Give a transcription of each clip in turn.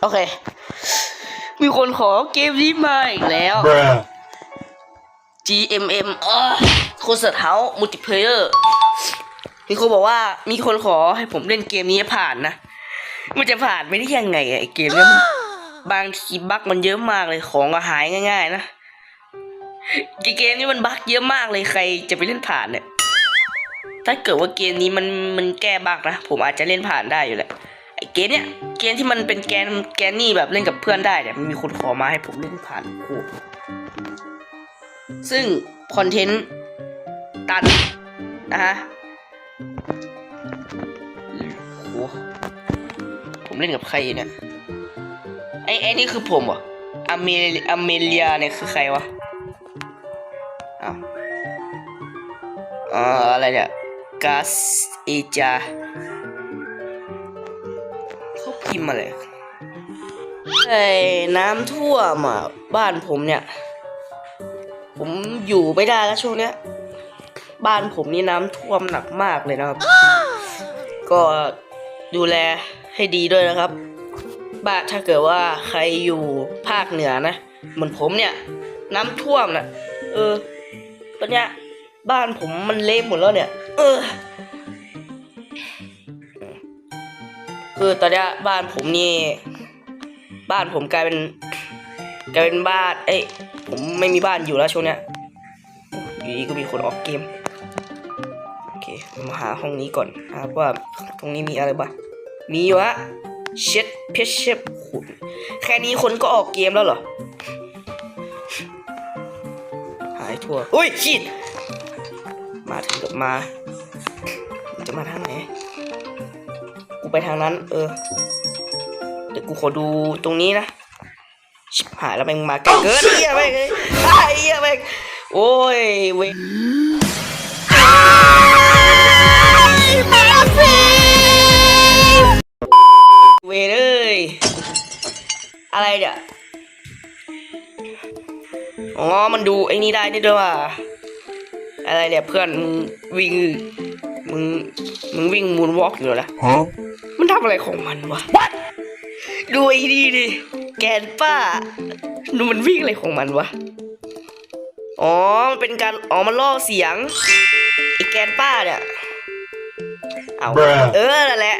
โอเค มีคนขอเกมนี้มาอีกแล้ว Bruh. GMM เออโคสเท้ามัลติเพลเยอร์มีคนบอกว่ามีคนขอให้ผมเล่นเกมนี้ให้ผ่านนะ มันจะผ่านไม่ได้ยังไงอะไอเกมเนี้ยมันบางทีบั๊กมันเยอะมากเลยของก็หายง่าย ๆ นะไอเกมนี้มันบั๊กเยอะมากเลยใครจะไปเล่นผ่านเนี่ยถ้าเกิดว่าเกมนี้มันมันแก้บั๊กนะ ผมอาจจะเล่นผ่านได้อยู่แหละไอ เกมเนี้ยเกมที่มันเป็นแกนแกนนี่แบบเล่นกับเพื่อนได้เนี่ยมันมีคนขอมาให้ผมเล่นผ่านโอ้โหซึ่งคอนเทนต์ตัดนะฮะโอ้โหผมเล่นกับใครเนี่ยไอ้ไอ้นี่คือผมเหรออเมริอเมเลียเนี่ยคือใครวะอ้าวอ่าอะไรเนี่ยกาสเอจา เขาพิมพ์อะไรไอ้น้ำท่วมอะบ้านผมเนี่ย ผมอยู่ไม่ได้แล้วช่วงเนี้ย บ้านผมนี่น้ำท่วมหนักมากเลยนะครับ ก็ดูแลให้ดีด้วยนะครับ บ้านถ้าเกิดว่าใครอยู่ภาคเหนือนะ เหมือนผมเนี่ย น้ำท่วมนะเออตอนเนี้ยบ้านผมมันเละหมดแล้วเนี่ย เออ คือตอนนี้บ้านผมนี่ บ้านผมกลายเป็นกลายเป็นบ้าน เอ้ยผมไม่มีบ้านอยู่แล้วช่วงเนี้ยอยู่ดีก็มีคนออกเกมโอเคมาหาห้องนี้ก่อนนะครับว่าตรงนี้มีอะไรบ้างมีวะเช็ดเพชรเชฟขุนแค่นี้คนก็ออกเกมแล้วเหรอหายทั่วอุ้ยชิดมาถึงกับมา จะมาทางไหน กูไปทางนั้น เออ เดี๋ยวกูขอดูตรงนี้นะ ชิบหายแล้วแม่งมาไกลเกินเฮียแม่งเอ้ยไอ้เฮียแม่งโอ้ยเวยเวยเอ้ยอะไรเนี่ยอ๋อ มันดูไอ้นี่ได้นี่ด้วยว่ะอะไรเนี่ยเพื่อนมึงวิ่งมึงมึงวิ่งมูนวอล์กอยู่แล้วนะ Huh? มันทำอะไรของมันวะดูไอ้นี่ดิ แกนป้า ดูมันวิ่งอะไรของมันวะ อ๋อ มันเป็นการ อ๋อ มันล่อเสียง ไอ้แกนป้าเนี่ย เอา Bruh เออนั่นแหละ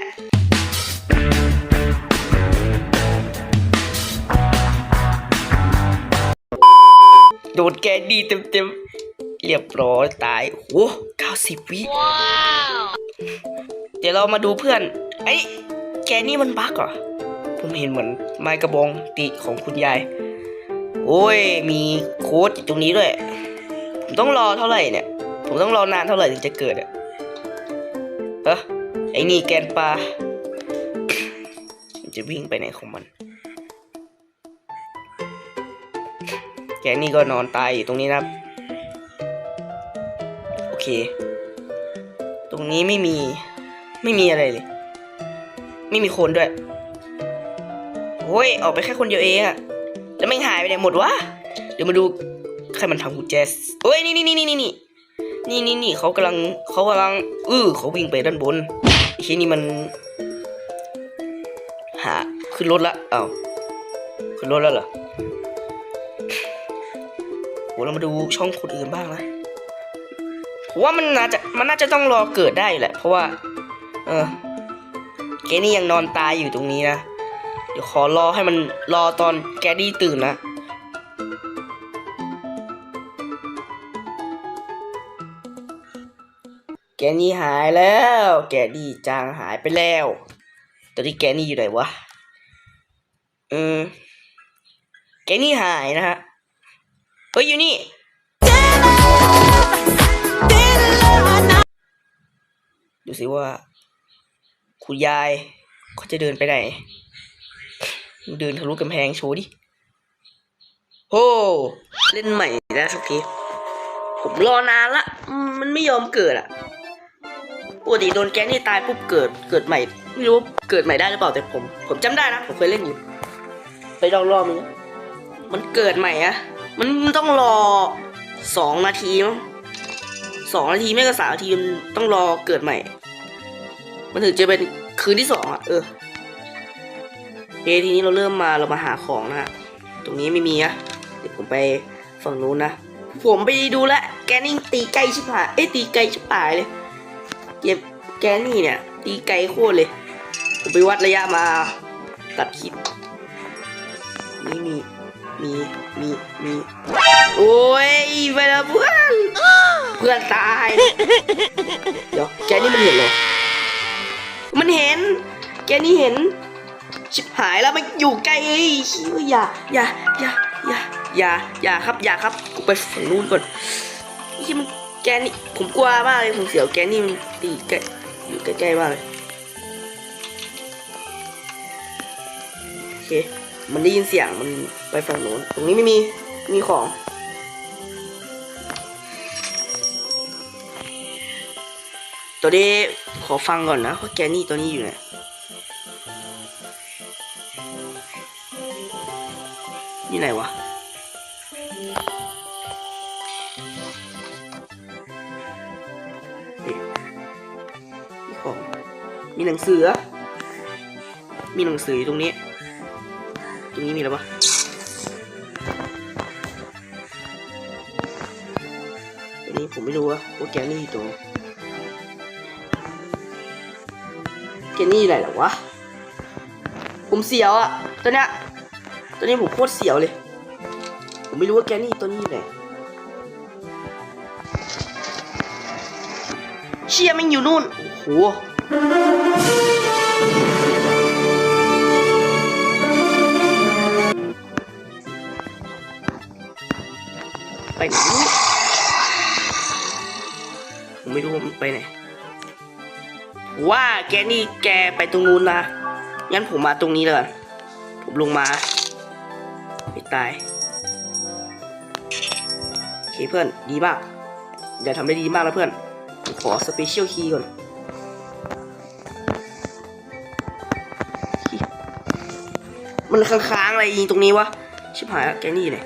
โดนแกนดีเต็มๆเรียบร้อยตายโอ้เก้าสิบวิ เดี๋ยวเรามาดูเพื่อนไอ้ย แกนี่มันบั๊กเหรอ ผมเห็นเหมือนไม้กระบองตีของคุณยาย โอ้ย มีโค้ดอยู่ตรงนี้ด้วย ผมต้องรอเท่าไหร่เนี่ย ผมต้องรอนานเท่าไหร่ถึงจะเกิดอะเออไอ้นี่แกนปลาจะวิ่งไปไหนของมัน แกนี่ก็นอนตายอยู่ตรงนี้นะครับ โอเค ตรงนี้ไม่มี ไม่มีอะไรเลย ไม่มีคนด้วยโอ้ยออกไปแค่คนเดียวเองอะแล้วไม่งหายไปไหนหมดวะเดี๋ยวมาดูใครมันทำกุญแจโอ้ยนี่นี่นี่นี่นี่นี่นี่นี่นี่เขากำลังเขากำลังอื้อเขาวิ่งไปด้านบนไอ้ที่นี่มัน หาขึ้นรถละเอ้าขึ้นรถแล้วเหรอโหเรามาดูช่องคนอื่นบ้างนะผมว่ามันน่าจะมันน่าจะต้องรอเกิดได้แหละ เพราะว่า เออ แกนี่ยังนอนตายอยู่ตรงนี้นะ เดี๋ยวขอรอให้มันรอตอนแกดี้ตื่นนะ แกนี่หายแล้ว แกดี้จางหายไปแล้ว ตอนนี้แกนี่อยู่ไหนวะ อืม แกนี่หายนะฮะ เฮ้ยอยู่นี่ดูสิว่า คุณยายเขาจะเดินไปไหน เดินทะลุกำแพงโชว์ดิโอ้เล่นใหม่ได้สักที ผมรอนานละ มันไม่ยอมเกิดอะปกติโดนแก๊งนี่ตายปุ๊บเกิด เกิดใหม่ ไม่รู้ว่าเกิดใหม่ได้หรือเปล่าแต่ผม ผมจำได้นะ ผมเคยเล่นอยู่ ไปลองรอบนึงนมันเกิดใหม่อะมันต้องรอสองนาทีมั้งสองนาทีไม่ก็สามนาทีมันต้องรอเกิดใหม่ มันถึงจะเป็นคืนที่สองอะ เออโอเทีนี้เราเริ่มมาเรามาหาของนะฮะ ตรงนี้ไม่มีอะเดี๋ยวผมไปฝั่งนู้นนะ ผมไปดูแลแกนี่งตีไกลชิบหาย เอ้ตีไกลชิบหายเลย เก็บแกนี่เนี่ย ตีไกลโคตรเลย ผมไปวัดระยะมาตัดคลิปนี่มี มี มี มี โอ้ยไปแล้วเพื่อน เพื่อนตาย เดี๋ยวแกนี่มันเห็นเหรอ แกนี่เห็น ชิบหายแล้วมันอยู่ใกล้เอ้ยอย่าอย่าอย่าอย่าอย่าอย่าครับอย่าครับกูไปฝั่งนู้นก่อนที่มันแกนี่ผมกลัวมากเลยผมเสียวแกนี่มันตีใกล้อยู่ใกล้ๆมากเลยโอเคมันได้ยินเสียงมันไปฝั่งนู้นตรงนี้ไม่มีมีของตัวนี้ขอฟังก่อนนะว่าแกนี่ตัวนี้อยู่ไหน อยู่ไหนวะ มีของ มีหนังสือ มีหนังสืออยู่ตรงนี้ ตรงนี้มีแล้วปะตรงนี้ผมไม่รู้ว่าว่าแกนี่อยู่ตรงแกนี่อยู่ไหนหรอวะ ผมเสียวอะตัวเนี้ย ตัวนี้ผมโคตรเสียวเลย ผมไม่รู้ว่าแกนี่ตัวนี้อยู่ไหนเชียมันอยู่นู่น โอ้โหไปไหนผมไม่รู้ว่ามันไปไหนว่าแกนี่แกไปตรงนู้นนะงั้นผมมาตรงนี้เลยผมลงมา ไม่ตายโอเคเพื่อนดีมากอย่าทำได้ดีมากนะเพื่อน ขอสเปเชียลคีย์ก่อนมันค้างๆอะไรยิงตรงนี้วะ ชิบหายแล้วแกนี่ไหน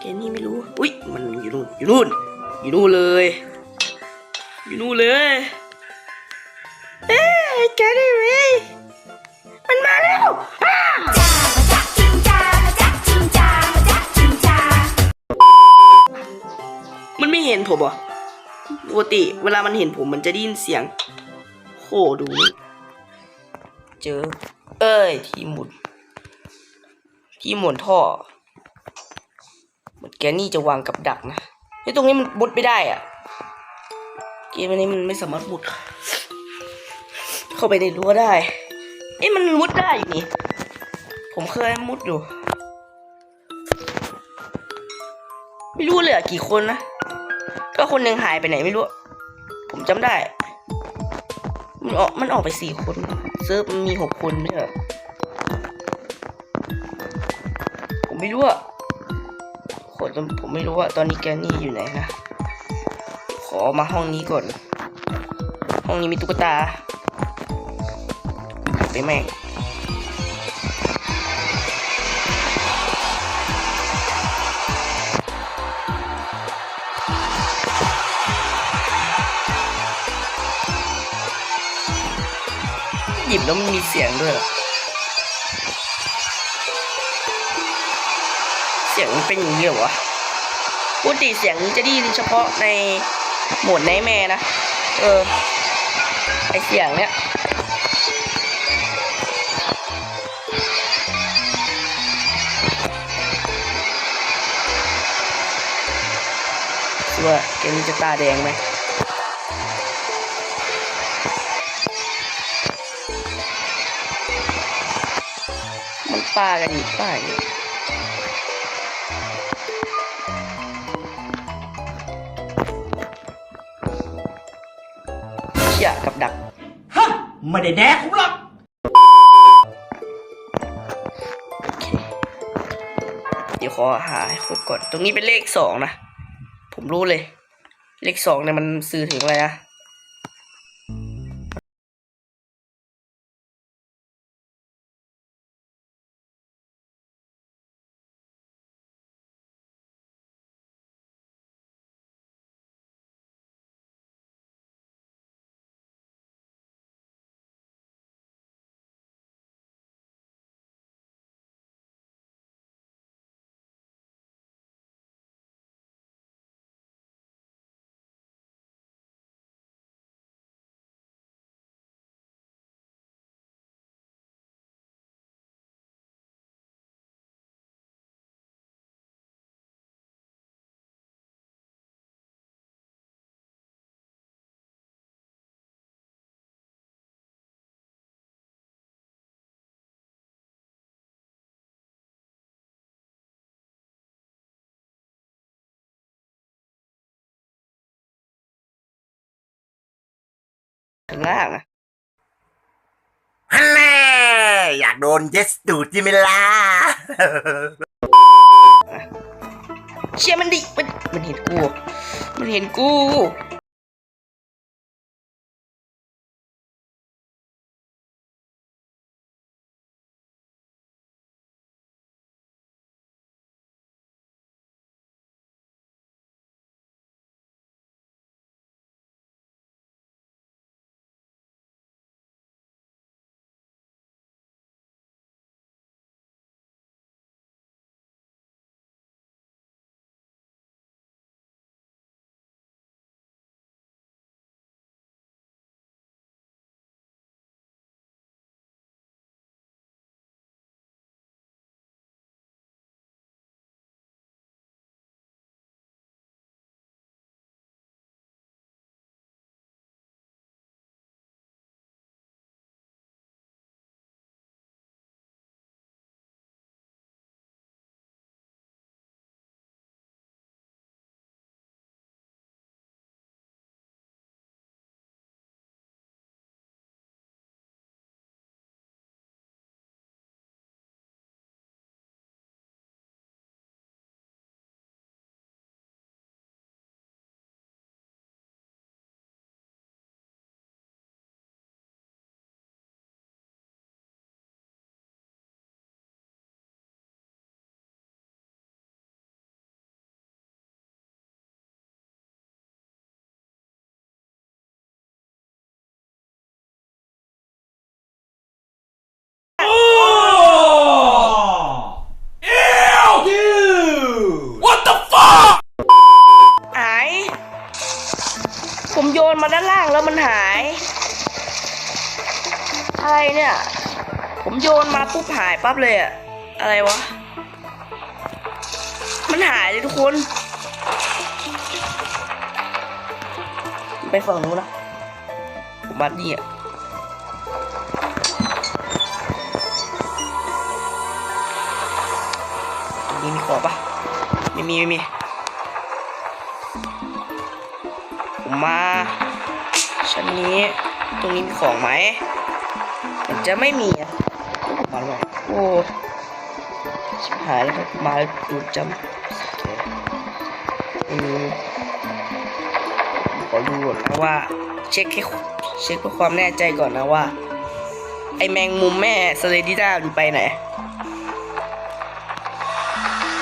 แกนี่ไม่รู้ อุ้ยมันอยู่นู่น อยู่นู่น อยู่นู่นเลย อยู่นู่นเลย เอ้ยแกนี่ว้ยมันมาแล้วอ้า เห็นผมเหรอะปกติเวลามันเห็นผมมันจะได้ยินเสียงโหดู เจอ เอ้ย ที่หมุน ที่หมุนท่อเหมือนแกนี่จะวางกับดักนะไอ้ตรงนี้มันมุดไม่ได้อะเกมอันนี้มันไม่สามารถมุด เข้าไปในรั้วได้ เอ้ยมันมุดได้อยู่นี่ ผมเคยมุดอยู่ ไม่รู้เลยอะกี่คนนะ ก็คนหนึ่งหายไปไหนไม่รู้ ผมจำได้ มันออกมันออกไปสี่คนเซิร์ฟมีหกคนไม่ใช่เหรอผมไม่รู้อะโคตรผมไม่รู้ว่าตอนนี้แกนี่อยู่ไหนนะ ขอมาห้องนี้ก่อน ห้องนี้มีตุ๊กตาไปแม่ง หยิบแล้วมันมีเสียงด้วยเสียงเป็นอย่างนี้เหรอวะปกติเสียงจะได้ยินเฉพาะในโหมดในแม่นะ เออ ไอเสียงเนี้ยว่าเกมนี้จะตาแดงไหม มันป้ากันอยู่ป้าอยู่เชี่ยกับดัก ฮะ ไม่ได้แดกผมหรอกโอเคเดี๋ยวขอหาให้ครบก่อน ตรงนี้เป็นเลขสองนะ ผมรู้เลย เลขสองเนี่ยมันสื่อถึงอะไรนะ ข้างล่างอะฮันแน่อยากโดนเยสดูดใช่ไหมล่ะเชี่ยมันดิมันมันเห็นกู มันเห็นกู นมาปุ๊บหายปั๊บเลยอะอะไรวะ มันหายเลยทุกคน ไปฝั่งนู้นนะผมมานี่อะนี้มีของปะไม่มีไม่มีผมมาชั้นนี้ตรงนี้มีของไหมมันจะไม่มีอะมาหรอกโอ้ ชิบหายแล้วครับมาดูจำเออขอดูก่อนนะว่า เช็คให้เช็คเพื่อความแน่ใจก่อนนะว่า ไอแมงมุมแม่สเลดิด้ามันไปไหน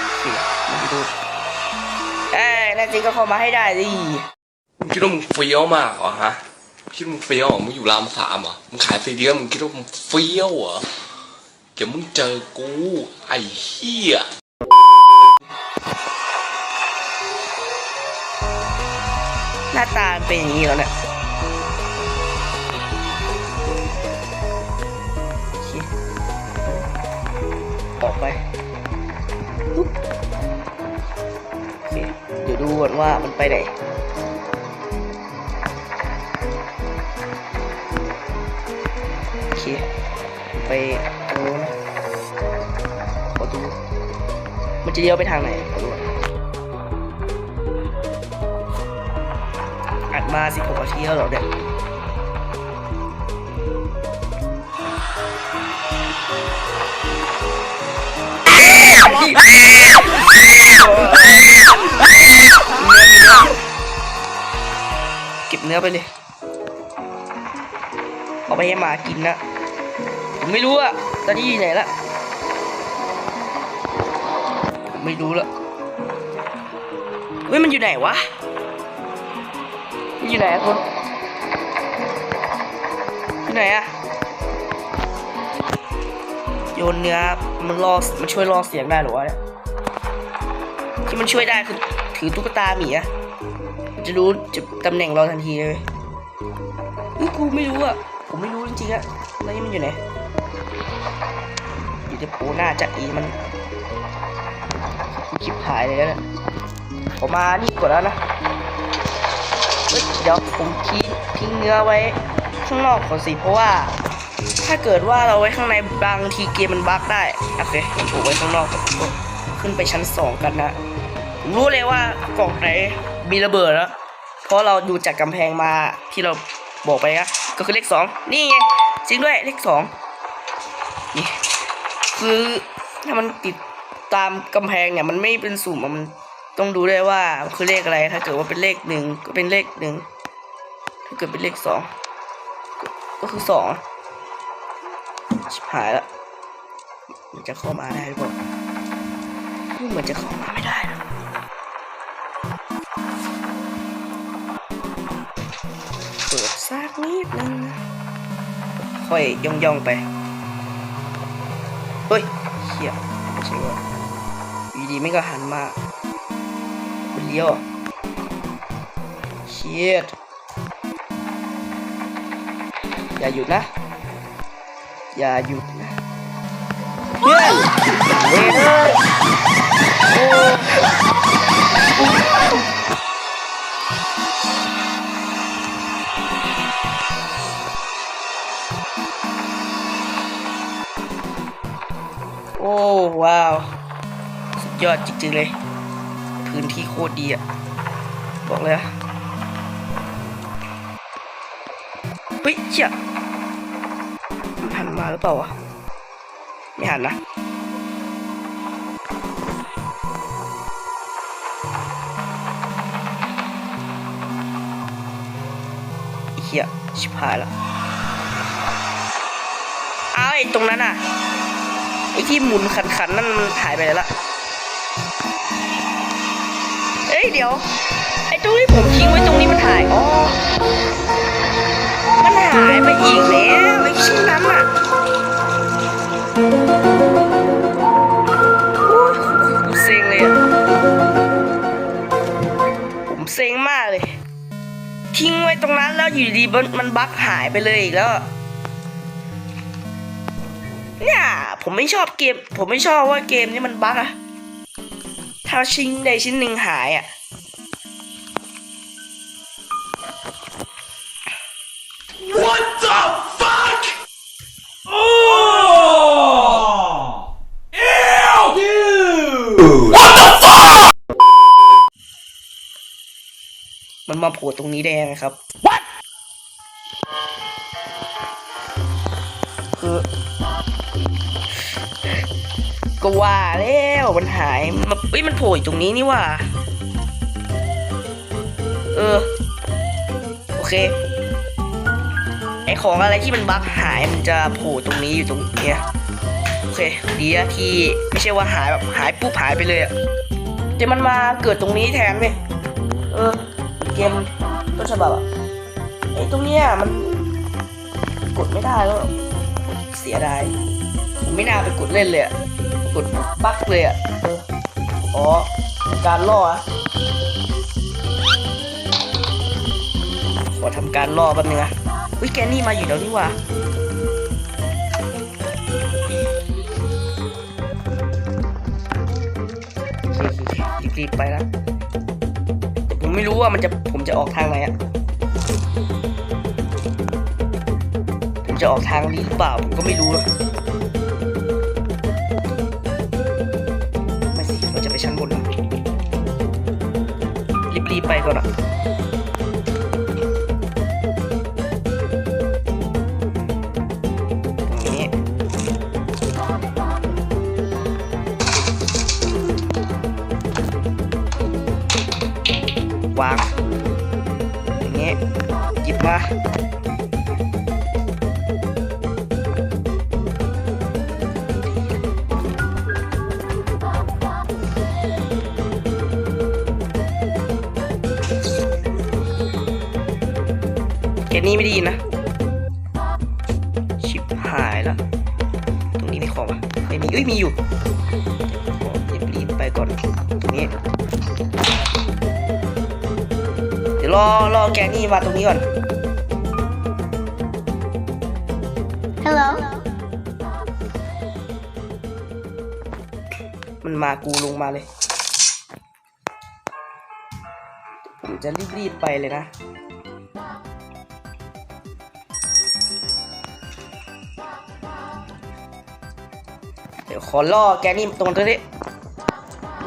โอเคมาดูเอ้ยน่จริงก็เข้ามาให้ได้ดิมึงคิดว่ามึงเฟี้ยวมากเหรอฮะคิดว่ามึงเฟี้ยวเหรอมึงอยู่รามสามเหรอมึงขายซีดีแล้วมึงคิดว่ามึงเฟี้ยวเหรอ เดี๋ยวมึงเจอกู ไอ้เหี้ยหน้าตาเป็นอย่างนี้แล้วเนี่ยออกไปเคเดี๋ยวดูก่อนว่ามันไปไหนโอเคไป จะเลี้ยวไปทางไหนขอดูอัดมาสิบหกนาทีแล้วหรอเนี่ยเก็บเนื้อไปเลย เอาไปให้หมากินนะ ผมไม่รู้อะตอนนี้อยู่ไหนละ ไม่รู้ละเฮ้ยมันอยู่ไหนวะอยู่ไหนอะคุณอยู่ไหนอะโยนเนื้อมันล่อมันช่วยล่อเสียงได้เหรอวะเนี่ยที่มันช่วยได้คือถือตุ๊กตาหมีอะมันจะรู้จุดตำแหน่งเราทันทีเลยเอ้ยกูไม่รู้อะผมไม่รู้จริงๆอะแล้วนี่มันอยู่ไหนอยู่ที่โผล่หน้าจะอีมัน คลิปถ่ายเลยนะผมมานี่ก่อนแล้วนะเดี๋ยวผมทิ้งทิ้งเนื้อไว้ข้างนอกก่อนสิเพราะว่า ถ้าเกิดว่าเราไว้ข้างในบางทีเกมมันบั๊กได้โอเคผมปลูกไว้ข้างนอกก่อนขึ้นไปชั้นสองกันนะรู้เลยว่ากล่องไหนมีระเบิดแล้วเพราะเราดูจากกำแพงมาที่เราบอกไปนะก็คือเลขสองนี่ไงจริงด้วยเลขสองนี่คือถ้ามันติด ตามกำแพงเนี่ยมันไม่เป็นสุ่มอะมันต้องดูด้วยว่าคือเลขอะไรถ้าเกิดว่าเป็นเลขหนึ่งก็เป็นเลขหนึ่งถ้าเกิดเป็นเลขสองก็คือสองชิบหายละมันจะเข้ามาได้หรือเปล่าเหมือนจะเข้ามาไม่ได้นะเปิดซากนิดนึงนะค่อยย่องๆไป เฮ้ยเฮียไม่ใช่ว่า ดีไม่ก็หันมาคุณเลี้ยวเชียดอย่าหยุดนะ อย่าหยุดนะเพื่อนเว้ยเอ้ยโอ้โอ้ว้าว ยอดจริงๆเลย พื้นที่โคตรดีอะบอกเลยอะเฮ้ยเชี่ยมันหันมาหรือเปล่าวะไม่หันนะเหี้ยชิบหายแล้วเอาไอ้ตรงนั้นอะไอ้ที่หมุนขันๆนั่นมันหายไปแล้วล่ะ ดี๋ยว ไอ้ตรงที่ผมทิ้งไว้ตรงนี้มันหายอ๋อมันหายไปอีกแล้วไอ้ชิ้นนั้นอะโอ้ยผมเซ็งเลยอะผมเซ็งมากเลย ทิ้งไว้ตรงนั้นแล้วอยู่ดีมันมันบั๊กหายไปเลยอีกแล้วเนี่ยผมไม่ชอบเกม ผมไม่ชอบว่าเกมนี้มันบั๊กอะถ้าชิ้นใดชิ้นหนึ่งหายอะ มันมาโผล่ตรงนี้ได้ยังไงครับ What คือก็ว่าแล้วมันหายมันเอ้ยมันโผล่อยู่ตรงนี้นี่ว่า เออ โอเค ไอของอะไรที่มันบั๊กหายมันจะโผล่ตรงนี้อยู่ตรงเนี้ยโอเค ดีอะที่ไม่ใช่ว่าหายแบบหายปุ๊บหายไปเลยอะแต่มันมาเกิดตรงนี้แทนเว้ยเออ เกมต้นฉบับอะไอ้ตรงเนี้ยมันกดไม่ได้แล้วเสียดายผมไม่น่าไปกดเล่นเลยอะกดบั๊กเลยอะอ๋อการล่ออะขอทำการล่อแป๊บนึงนะวิแกนี่มาอยู่แล้วนี่ว่ารีบๆไปนะแต่ ผมไม่รู้ว่ามันจะผมจะออกทางไหนอะผมจะออกทางนี้หรือเปล่าผมก็ไม่รู้นะไม่สิเราจะไปชั้นบนนะรีบๆไปก่อนอะ เกมนี้ไม่ดีนะ ชิบหายแล้ว ตรงนี้มีของปะไม่มีเอ้ยมีอยู่ขอรีบไปก่อน ตรงนี้ เดี๋ยวรอรอแกนี่มาตรงนี้ก่อน Hello. มันมากูลงมาเลย ผมจะรีบๆไปเลยนะ เดี๋ยวขอล่อแกนี่ตรงนี้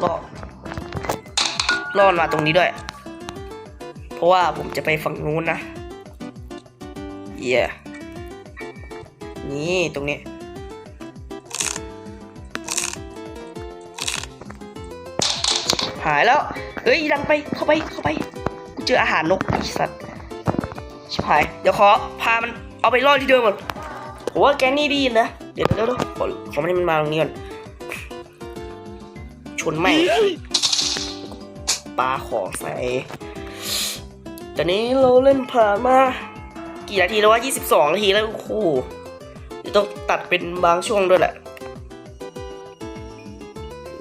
ล่อล่อมาตรงนี้ด้วย เพราะว่าผมจะไปฝั่งนู้นนะเหี้ย นี่ตรงนี้ หายแล้ว เฮ้ยดันไปเข้าไปเข้าไปกูเจออาหารนกไอสัตว์ชิบหาย เดี๋ยวขอพามันเอาไปล่อที่เดิมก่อนผมว่าแกนี่ดีนะ เดี๋ยวเดี๋ยวเดี๋ยขอขอมันให้มันมาตรงนี้ก่อนชนไม่ปลาของใส่ตอนนี้เราเล่นผ่านมา กี่นาทีแล้ววะ22 นาทีแล้วโอ้โหเดี๋ยว ต้องตัดเป็นบางช่วงด้วยแหละ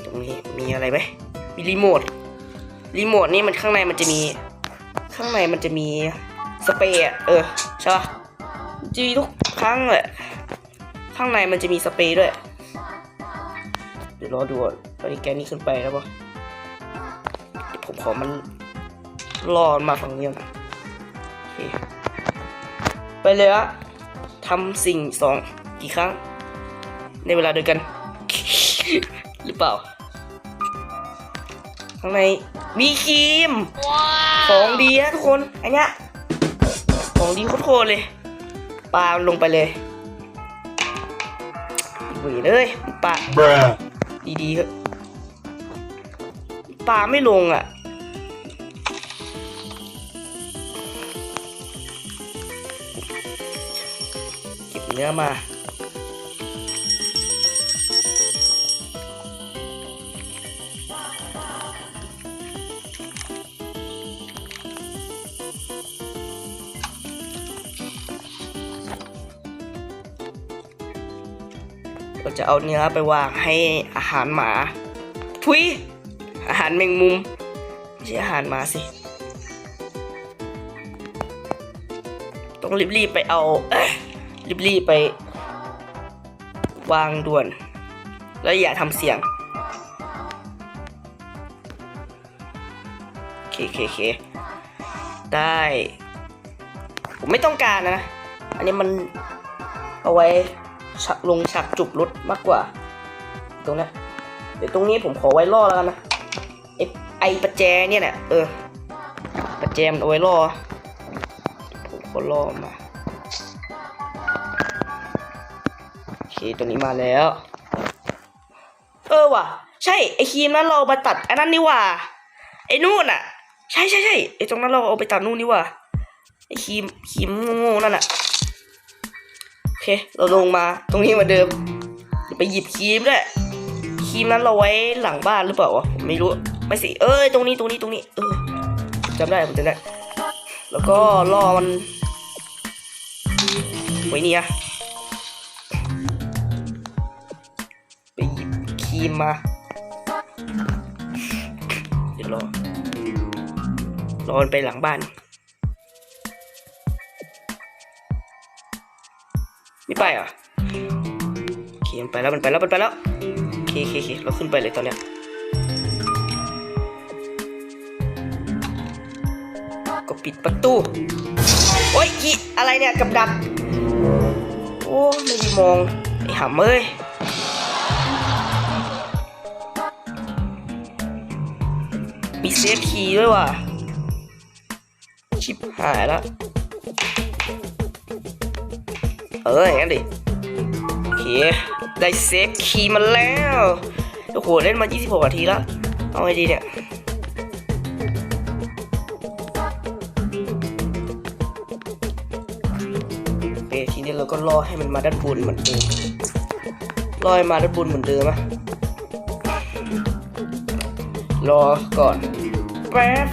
ตรงนี้มีอะไรไหมมีรีโมท รีโมทนี่มันข้างในมันจะมี ข้างในมันจะมีสเปรย์เออใช่ปะจีทุกครั้งแหละ ข้างในมันจะมีสเปรย์ด้วย เดี๋ยวรอดูตอนนี้แกนี่ขึ้นไปแล้วปะเดี๋ยวผมขอมันรอมาฝั่งนี้ก่อนไปเลยอะทำสิ่งสอง กี่ครั้ง ในเวลาเดียวกัน หรือเปล่า ข้างในมีครีม ของดีนะทุกคน อันเนี้ย ของดีโคตรๆเลยปลาลงไปเลยหวีเลยปลา Bruh. ดีๆเถอะปลาไม่ลงอะ เก็บเนื้อมา จะเอาเนื้อไปวางให้อาหารหมาทุยอาหารแมงมุมไม่ใช่อาหารหมาสิ ต้องรีบๆไปเอารีบๆไป วางด่วน แล้วอย่าทำเสียงโอเคโอเคโอเคได้ ผมไม่ต้องการนะ อันนี้มันเอาไว้ ลงฉากจุบรถมากกว่า ตรงนี้เดี๋ยวตรงนี้ผมขอไว้ล่อแล้วกันนะไอไอประแจเนี่ยแหละเออประแจมันเอาไว้ล่อผมก็ล่อมาโอเคตัวนี้มาแล้ว เออว่ะ ใช่ไอครีมนั้นเรามาตัดอันนั้นนี่ว่ะไอนู่นอะ ใช่ใช่ใช่ไอตรงนั้นเราเอาไปตัดนู่นนี่ว่ะไอครีมครีมโง่ๆนั่นอะ เคเราลงมาตรงนี้เหมือนเดิมไปหยิบครีมด้วยครีมนั้นเราไว้หลังบ้านหรือเปล่าวะไม่รู้ไม่สิเอ้ยตรงนี้ตรงนี้ตรงนี้เออจำได้ผมจำได้แล้วก็ล่อมันไว้นี่อะไปหยิบครีมมาเดี๋ยวรอรอมันไปหลังบ้าน ไม่ไปอะโอเคมันไปแล้วมันไปแล้วมันไปแล้วโอเคโอเคเคเราขึ้นไปเลยตอนเนี้ยก็ปิดประตู โอ๊ยอีอะไรเนี่ยกับดัก โอ้ไม่ได้มองไอ้หำเอ้ยมีเซฟคีย์ด้วยว่ะชิบหายแล้ว เอออย่างนั้นดิโอเคได้เซฟคีย์มาแล้วโอ้โหเล่นมา 26นาทีแล้วเอาไงดีเนี่ยโอทีนี้เราก็รอให้มันมาด้านบนเหมือนเดิมรอให้มาด้านบนเหมือนเดิมอะรอก่อนแป๊บ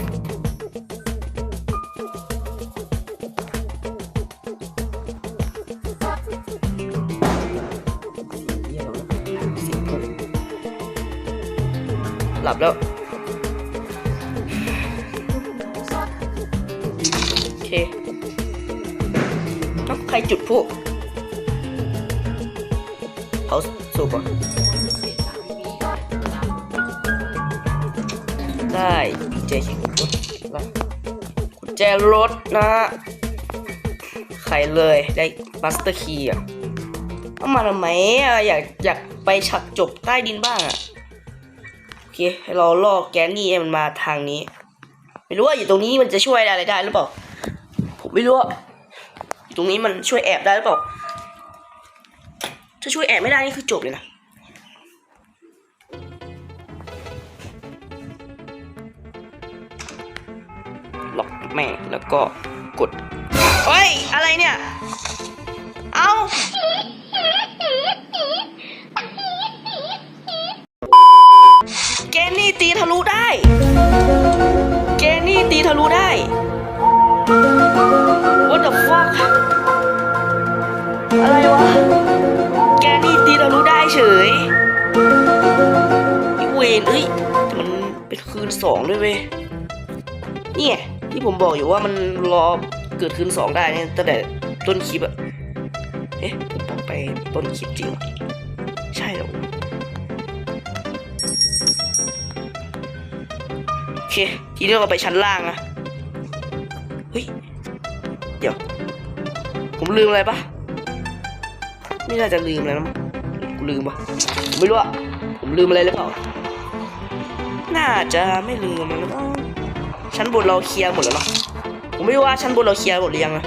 หลับแล้ว โอเคเอ้าใครจุดพลุเอาสูบอะได้กุญแจขี่รถนะกุญแจรถนะ ใครเลยได้บัสเตอร์คีย์อะเอามาทำไมอะอยากอยากไปฉักจบใต้ดินบ้างอะ เคให้เราล่อแกนนี่มันมาทางนี้ ไม่รู้ว่าอยู่ตรงนี้มันจะช่วยอะไรได้หรือเปล่า ผมไม่รู้อะตรงนี้มันช่วยแอบได้หรือเปล่า ถ้าช่วยแอบไม่ได้นี่คือจบเลยนะล็อกแม่แล้วก็กดเฮ้ย อะไรเนี่ย เอาเกนนี่ตีทะลุได้ เกนนี่ตีทะลุได้ What the fuck อะไรวะ แกนี่ตีทะลุได้เฉยอีเวนเอ้ยมันเป็นคืนสองด้วยเว้ยเนี่ยที่ผมบอกอยู่ว่ามันรอเกิดคืนสองได้เนี่ยตั้งแต่ต้นคลิปอะเอ๊ะผมบอกไปต้นคลิปจริง เคทีนี้เราไปชั้นล่างอะเฮ้ย เดี๋ยว ผมลืมอะไรปะไม่น่าจะลืมอะไรนะกูลืมปะไม่รู้อะผมลืมอะไรหรือเปล่า น่าจะไม่ลืมนะชั้นบนเราเคลียร์หมดแล้วเนาะผมไม่รู้ว่าชั้นบนเราเคลียร์หมดหรือยังอะ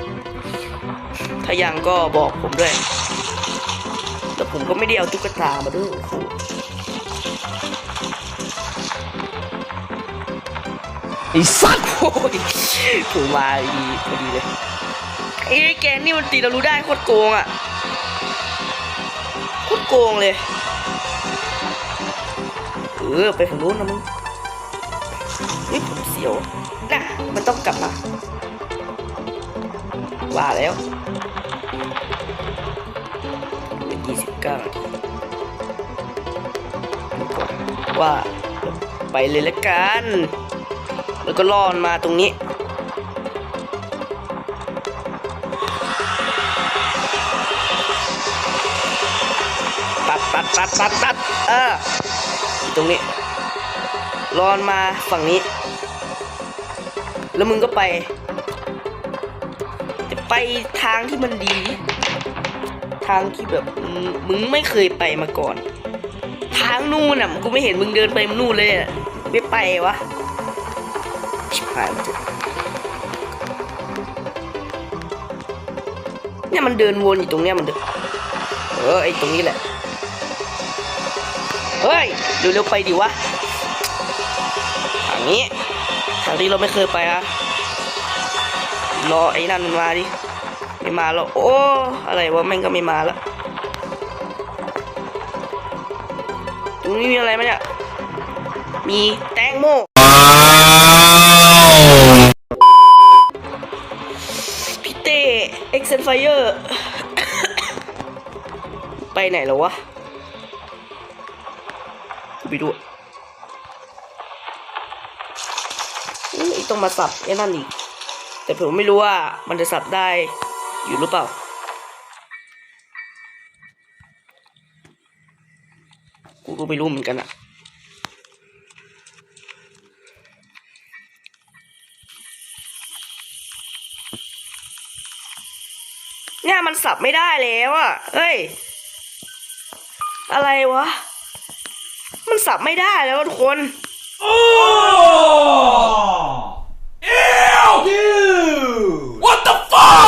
ถ้ายังก็บอกผมด้วย แต่ผมก็ไม่ได้เอาตุ๊กตามาด้วยโอ้ ไอ้สัตว์โอ้ยผมมาดีพอดีเลยไอ้แกนนี่มันตีเรารู้ได้โคตรโกงอะโคตรโกงเลยเออไปฝั่งนู้นนะมึงเฮ้ยผมเสียวนะมันต้องกลับมาว่าแล้วเป็นยี่สิบเก้านาทีว่าไปเลยละกัน แล้วก็ล่อนมาตรงนี้ ตัดตัดตัดตัดตัดเออตรงนี้รอนมาฝั่งนี้ แล้วมึงก็ไป จะไปทางที่มันดี ทางที่แบบมึงไม่เคยไปมาก่อน ทางนู่นอะกูไม่เห็นมึงเดินไปนู่นเลยอะไม่ไปวะ ชิบหายแล้วจ้ะเนี่ยมันเดินวนอยู่ตรงเนี้ยมันเดินเออไอตรงนี้แหละ เฮ้ยเร็วๆไปดิวะทางนี้ทางที่เราไม่เคยไปอะรอไอ้นั่นมันมาดิไม่มาแล้ว โอ้ อะไรวะแม่งก็ไม่มาแล้วตรงนี้มีอะไรไหมเนี่ย มีแตงโม นไฟเออร์ ไปไหนแล้ววะไปดูอุ๊ยต้องมาสับไอ้นั่นอีก แต่ผมไม่รู้ว่ามันจะสับได้อยู่หรือเปล่า กูก็ไม่รู้เหมือนกันอะ เนี่ยมันสับไม่ได้แล้วอะเฮ้ย อะไรวะ มันสับไม่ได้แล้วทุกคน โอ้เอว What the fuck